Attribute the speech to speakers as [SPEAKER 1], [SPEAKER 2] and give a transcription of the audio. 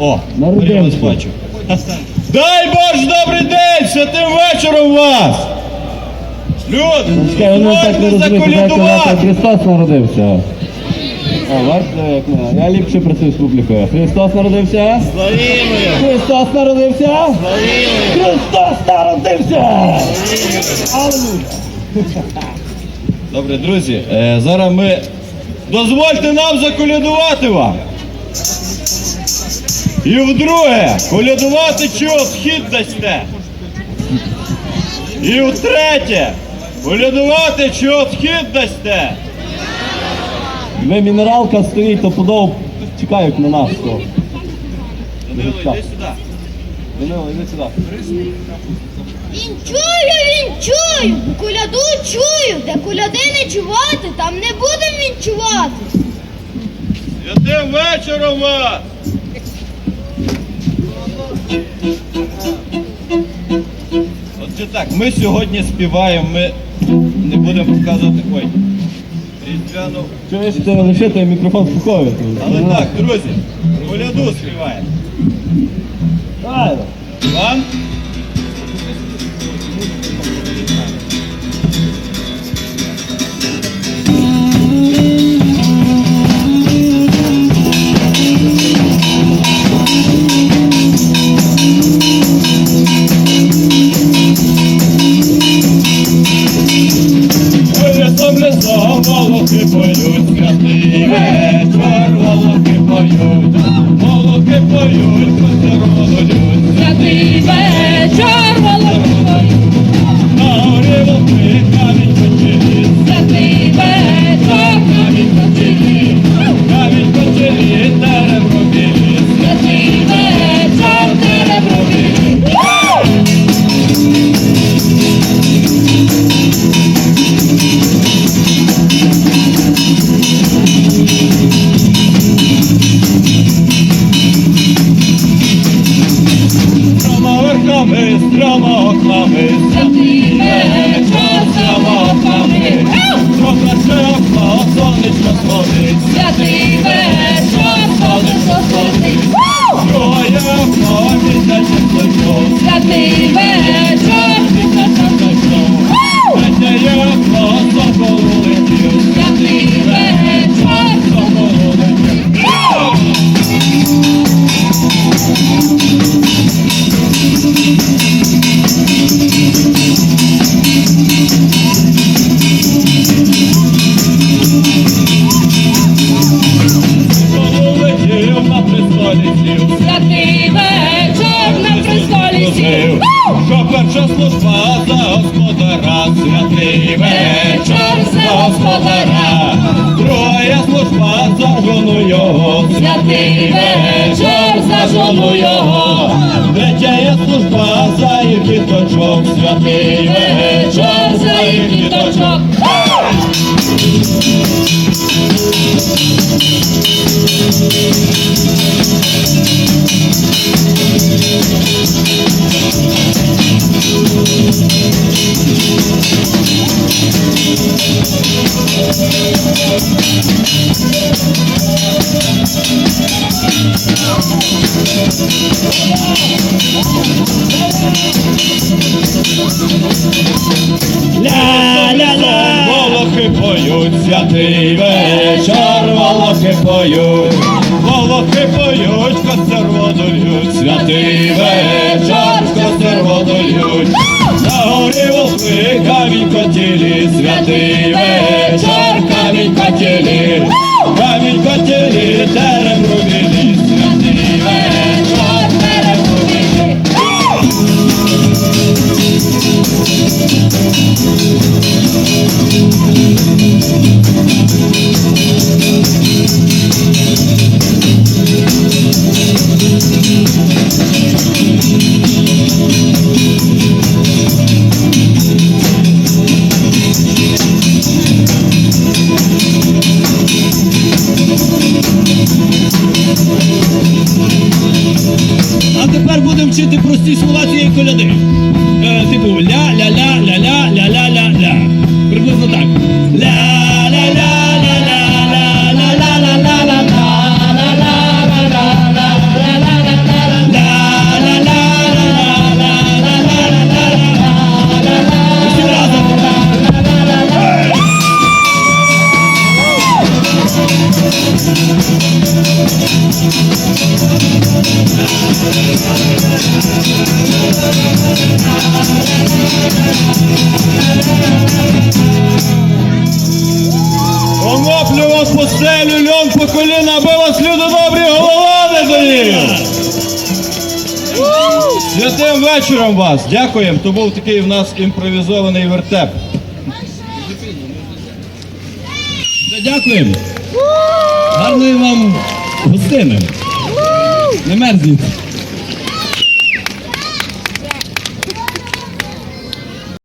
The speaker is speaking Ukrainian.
[SPEAKER 1] О, я вас бачу. Дай Боже, добрий день! Святим вечором вас! Люди,
[SPEAKER 2] не
[SPEAKER 1] дозвольте
[SPEAKER 2] розуміють, як
[SPEAKER 1] заколядувати!
[SPEAKER 2] Христос народився. О, бачите, як ми. Я ліпше працюю з публікою. Христос народився?
[SPEAKER 1] Славімо!
[SPEAKER 2] Христос народився? Христос народився! Аллилуйя!
[SPEAKER 1] Добре, друзі, е, зараз ми. Дозвольте нам заколядувати вам. І вдруге, колядувати чи обхід дасте. І втретє, колядувати чи обхід дасте.
[SPEAKER 2] Ви мінералка стоїть, то подов чекають на нас. То.
[SPEAKER 1] Данило, йди сюди.
[SPEAKER 2] Данило, іди сюди.
[SPEAKER 3] Він чує, він чує, бо коляду чую, де коляди не чувати, там не будем він чувати.
[SPEAKER 1] Святим вечором вас! Отже так, ми сьогодні співаємо, ми не будемо показувати. Ой. Різдвяну.
[SPEAKER 2] Чуєш, це лише той мікрофон спокою.
[SPEAKER 1] Але так, друзі, коляду співаємо.
[SPEAKER 2] Правильно.
[SPEAKER 1] Іван? Молоки поють, красиве, твар, молоки поють, молоки поють, консерволи.
[SPEAKER 4] кровоклами, забіє кровоклами,
[SPEAKER 1] Трохи широко сонечко сходить,
[SPEAKER 4] святий вечо, сонечко сходить,
[SPEAKER 1] Троє ходить на чисточок,
[SPEAKER 4] святий
[SPEAKER 1] вечо, після чисточок, Надія просто полетів,
[SPEAKER 4] святий
[SPEAKER 1] вечо, просто полетів. Thank you. Сів,
[SPEAKER 4] святий вечір, на престолі сів.
[SPEAKER 1] Що перша служба за господара, святий вечір за господара, друга служба за жону його,
[SPEAKER 4] Святий вечір, за жону його.
[SPEAKER 1] третя служба за їх діточок, святий вечір святий вечір, волохи поють, волохи поють, костер водолють, святий вечір, костер водолють. за горі волки, камінь котілі, святий вечір, камінь котілі, камінь котілі, дерев
[SPEAKER 5] А тепер будемо вчити прості слова цієї коляди. Е, типу ля
[SPEAKER 1] Оноплю вас по селю, льон по коліна, аби вас люди добрі голова не доїли. Святим вечором вас. Дякуємо. То був такий в нас імпровізований вертеп.
[SPEAKER 2] Дякуємо. Гарної вам гостини. Не мерзніть.